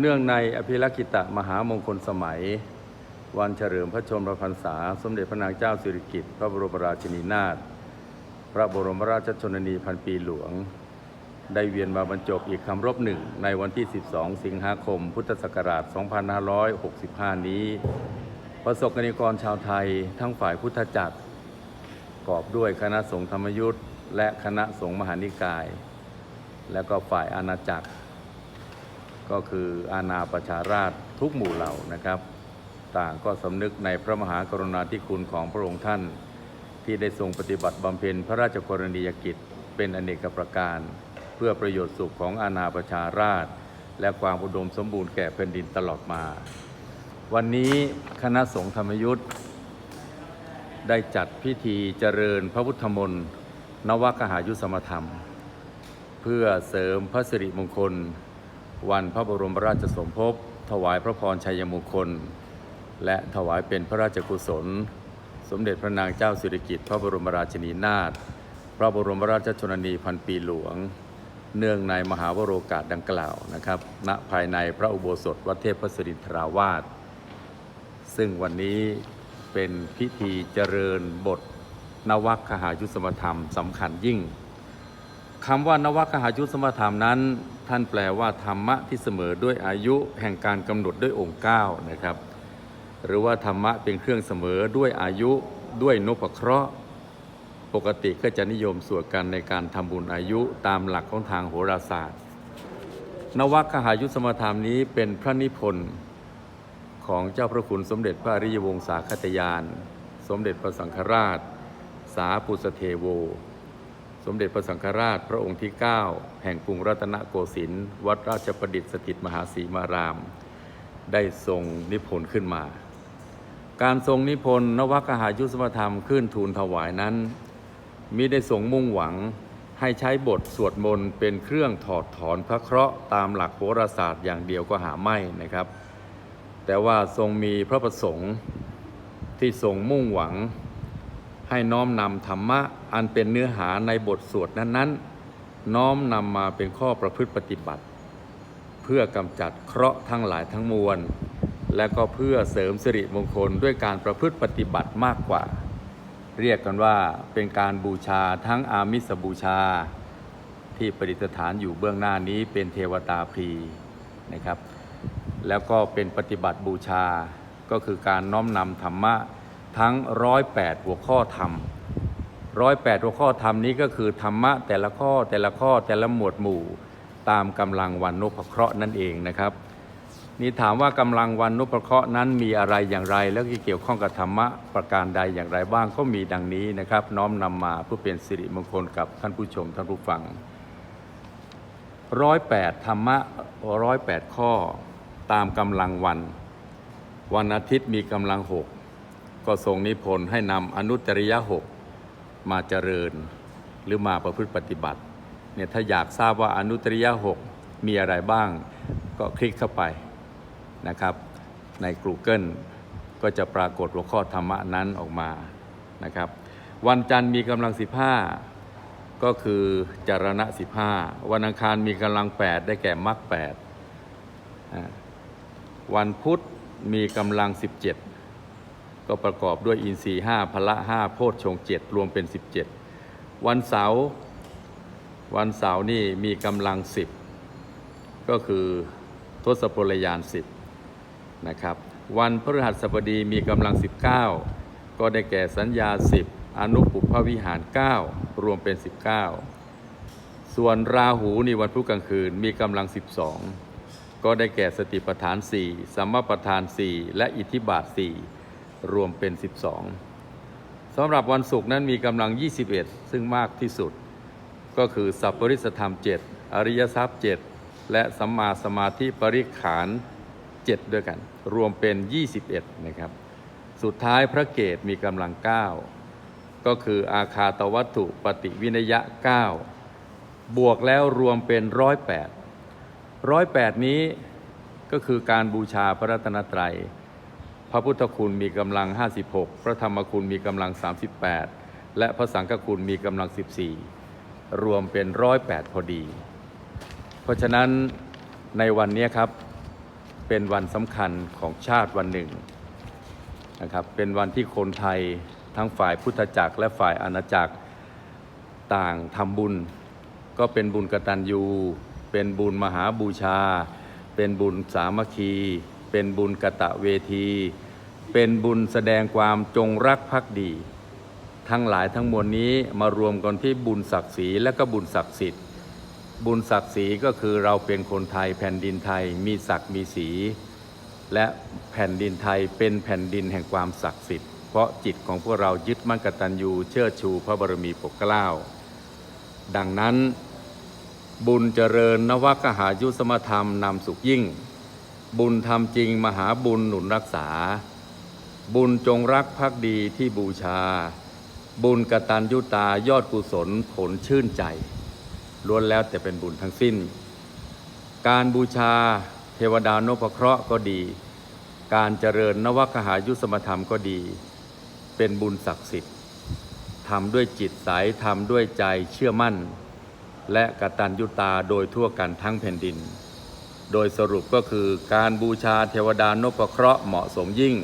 เนื่องในอภิรักิตะมหามงคลสมัย วันเฉลิมพระชนมพรรษา สมเด็จพระนางเจ้าสิริกิติ์พระบรมราชินีนาถพระบรมราชชนนีพันปีหลวง ได้เวียนมาบรรจบอีกคำรบหนึ่ง ในวันที่ 12 สิงหาคม พุทธศักราช 2565 นี้ ประสบกนิกรชาวไทยทั้งฝ่ายพุทธจักรประกอบด้วยคณะสงฆ์ธรรมยุทธ์และคณะสงฆ์มหานิกาย และก็ฝ่ายอาณาจักร ก็คืออาณาประชาราชทุกหมู่เหล่านะครับ ต่างก็สำนึกในพระมหากรุณาธิคุณของพระองค์ท่าน ที่ได้ทรงปฏิบัติบำเพ็ญพระราชกรณียกิจ เป็นอเนกประการ เพื่อประโยชน์สุขของอาณาประชาราช และความอุดมสมบูรณ์แก่แผ่นดินตลอดมา วันนี้คณะสงฆ์ธรรมยุทธ์ได้จัดพิธีเจริญพระพุทธมนต์นวกหายุสมธรรม เพื่อเสริมพระสิริมงคล วันพระบรมราชสมภพ ถวายพระพรชัยมงคล และถวายเป็นพระราชกุศล สมเด็จพระนางเจ้าสิริกิติ์พระบรมราชินีนาถพระบรมราชชนนีพันปีหลวง เนื่องในมหาวโรกาสดังกล่าวนะครับ ณภายในพระอุโบสถวัดเทพพระสิรินทราวาสซึ่งวันนี้เป็นพิธีเจริญบทนวัคคหายุสมธรรมสำคัญยิ่ง คำว่านวัคหายุสมธรรมนั้น ท่านแปลว่าธรรมะที่เสมอด้วยอายุแห่งการกำหนดด้วยองค์เก้านะครับ หรือว่าธรรมะเป็นเครื่องเสมอด้วยอายุด้วยนพเคราะห์ปกติก็จะนิยมสวดกันในการทำบุญอายุตามหลักของทางโหราศาสตร์ นวัคหายุสมธรรมนี้เป็นพระนิพนธ์ของเจ้าพระคุณสมเด็จพระอริยวงศาคตยาน สมเด็จพระสังฆราช สาปุสเทโว สมเด็จพระสังฆราชพระองค์ที่ 9 แห่งกรุงรัตนโกสินทร์วัดราชประดิษฐ์สถิตมหาศรีมาราม ได้ทรงนิพนธ์ขึ้นมา การทรงนิพนธ์นวักหายุสมธรรมขึ้นทูลถวายนั้นมิได้ทรงมุ่งหวังให้ใช้บทสวดมนต์เป็นเครื่องถอดถอนพระเคราะห์ตามหลักโหราศาสตร์อย่างเดียวก็หาไม่นะครับ แต่ว่าทรงมีพระประสงค์ที่ทรงมุ่งหวัง ให้น้อมนำธรรมะอันเป็นเนื้อหาในบทสวดนั้นๆ น้อมนำมาเป็นข้อประพฤติปฏิบัติ เพื่อกำจัดเคราะห์ทั้งหลายทั้งมวล และก็เพื่อเสริมสิริมงคลด้วยการประพฤติปฏิบัติมากกว่า เรียกกันว่าเป็นการบูชาทั้งอามิสบูชา ที่ประดิษฐานอยู่เบื้องหน้านี้เป็นเทวตาพรีนะครับ แล้วก็เป็นปฏิบัติบูชาก็คือการน้อมนำธรรมะ ทั้งร้อยแปดหัวข้อธรรมร้อยแปดหัวข้อธรรมนี้ก็คือธรรมะแต่ละข้อแต่ละข้อแต่ละหมวดหมู่ ตามกำลังวันนพเคราะห์นั่นเองนะครับ นี่ถามว่ากำลังวันนพเคราะห์นั้นมีอะไรอย่างไร แล้วก็เกี่ยวข้องกับธรรมะประการใดอย่างไรบ้างก็มีดังนี้นะครับ น้อมนำมาเพื่อเป็นสิริมงคลกับท่านผู้ชมท่านผู้ฟังร้อยแปดธรรมะร้อยแปดข้อตามกำลังวัน วันอาทิตย์มีกำลังหก ก็ทรงนิพนธ์ให้นำอนุตริยหกมาเจริญหรือมาประพฤติปฏิบัติเนี่ยถ้าอยากทราบว่าอนุตริยหกมีอะไรบ้าง ก็คลิกเข้าไปนะครับใน Google ก็จะปรากฏหัวข้อธรรมะนั้นออกมานะครับ วันจันทร์มีกำลัง 15 ก็คือจารณะ 15 วันอังคารมีกำลัง 8 ได้แก่มรรค8อ่าวันพุธมีกำลัง 17 ก็ประกอบด้วยอินทรีย์5พละ5โพชฌงค์7รวมเป็น 17 วันเสาร์วันเสาร์นี่มีกำลัง 10 ก็คือทศพลยาน 10 นะครับ วันพฤหัสบดีมีกำลัง 19 ก็ได้แก่สัญญา 10 อนุปุพวิหาร 9 รวมเป็น 19 ส่วนราหูนี่วันพุธกลางคืนมีกำลัง 12 ก็ได้แก่สติปัฏฐาน 4 สัมมาปัฏฐาน 4 และอิทธิบาท 4 รวมเป็น 12สำหรับวันศุกร์นั้นมีกำลัง 21 ซึ่งมากที่สุด ก็คือสัพปริสธรรม 7 อริยทรัพย์ 7 และสัมมาสมาธิปริขาน7 ด้วยกัน รวมเป็น 21 นะครับ สุดท้ายพระเกตมีกำลัง 9 ก็คืออาคาตวัตถุปฏิวินยะ 9 บวกแล้วรวมเป็น 108ร้อยแปดนี้ก็คือการบูชาพระรัตนตรัย พระพุทธคุณมีกำลัง 56 พระธรรมคุณมีกำลัง 38 และพระสังฆคุณมีกำลัง 14 รวมเป็นร้อยแปดพอดี เพราะฉะนั้นในวันนี้ครับเป็นวันสำคัญของชาติวันหนึ่งนะครับเป็นวันที่คนไทยทั้งฝ่ายพุทธจักรและฝ่ายอาณาจักรต่างทำบุญ ก็เป็นบุญกตัญญู เป็นบุญมหาบูชา เป็นบุญสามัคคี เป็นบุญกะตะเวที เป็นบุญแสดงความจงรักภักดี ทั้งหลายทั้งมวลนี้มารวมกันที่บุญศักดิ์ศรีและก็บุญศักดิ์สิทธิ์ บุญศักดิ์ศรีก็คือเราเป็นคนไทยแผ่นดินไทยมีศักดิ์มีศรีและแผ่นดินไทยเป็นแผ่นดินแห่งความศักดิ์สิทธิ์เพราะจิตของพวกเรายึดมั่นกตัญญูเชิดชูพระบรมีปกเกล้า ดังนั้น บุญเจริญนวกหายุสมธรรมนำสุขยิ่ง บุญทำจริงมหาบุญหนุนรักษา บุญจงรักภักดีที่บูชา บุญกตัญญูตายอดกุศลผลชื่นใจล้วนแล้วแต่เป็นบุญทั้งสิ้น การบูชาเทวดานพเคราะห์ก็ดี การเจริญนวกหายุสมธรรมก็ดี เป็นบุญศักดิ์สิทธิ์ทำด้วยจิตใสทำด้วยใจเชื่อมั่น และกตัญญูตาโดยทั่วกันทั้งแผ่นดิน โดยสรุปก็คือการบูชาเทวดานพเคราะห์เหมาะสมยิ่ง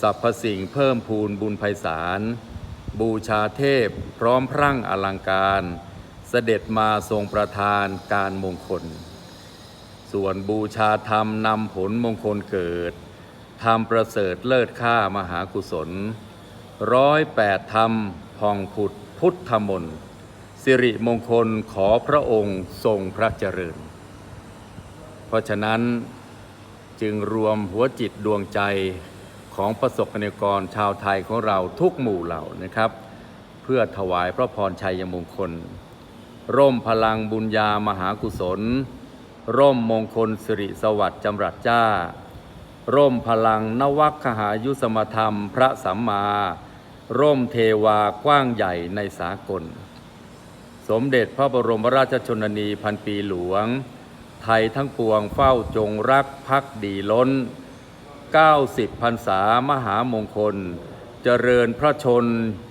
สรรพสิ่งเพิ่มพูนบุญไพศาล บูชาเทพพร้อมพรั่งอลังการ เสด็จมาทรงประทานการมงคล ส่วนบูชาธรรมนำผลมงคลเกิดธรรมประเสริฐเลิศค่ามหากุศลร้อยแปดธรรมพองผุดพุทธมนต์สิริมงคลขอพระองค์ทรงพระเจริญ เพราะฉะนั้นจึงรวมหัวจิตดวงใจ ของประสบกนิกรชาวไทยของเราทุกหมู่เหล่านะครับ เพื่อถวายพระพรชัยมงคล ร่มพลังบุญญามหากุศล ร่มมงคลสิริสวัสดิ์จำรัดจ้า ร่มพลังนวัคคหายุสมธรรมพระสัมมา ร่มเทวากว้างใหญ่ในสากล สมเด็จพระบรมราชชนนีพันปีหลวง ไทยทั้งปวงเฝ้าจงรักพักดีล้น 90พรรษามหามงคล เจริญพระชน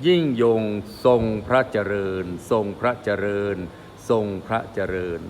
ยิ่งยง ทรงพระเจริญ ทรงพระเจริญ ทรงพระเจริญ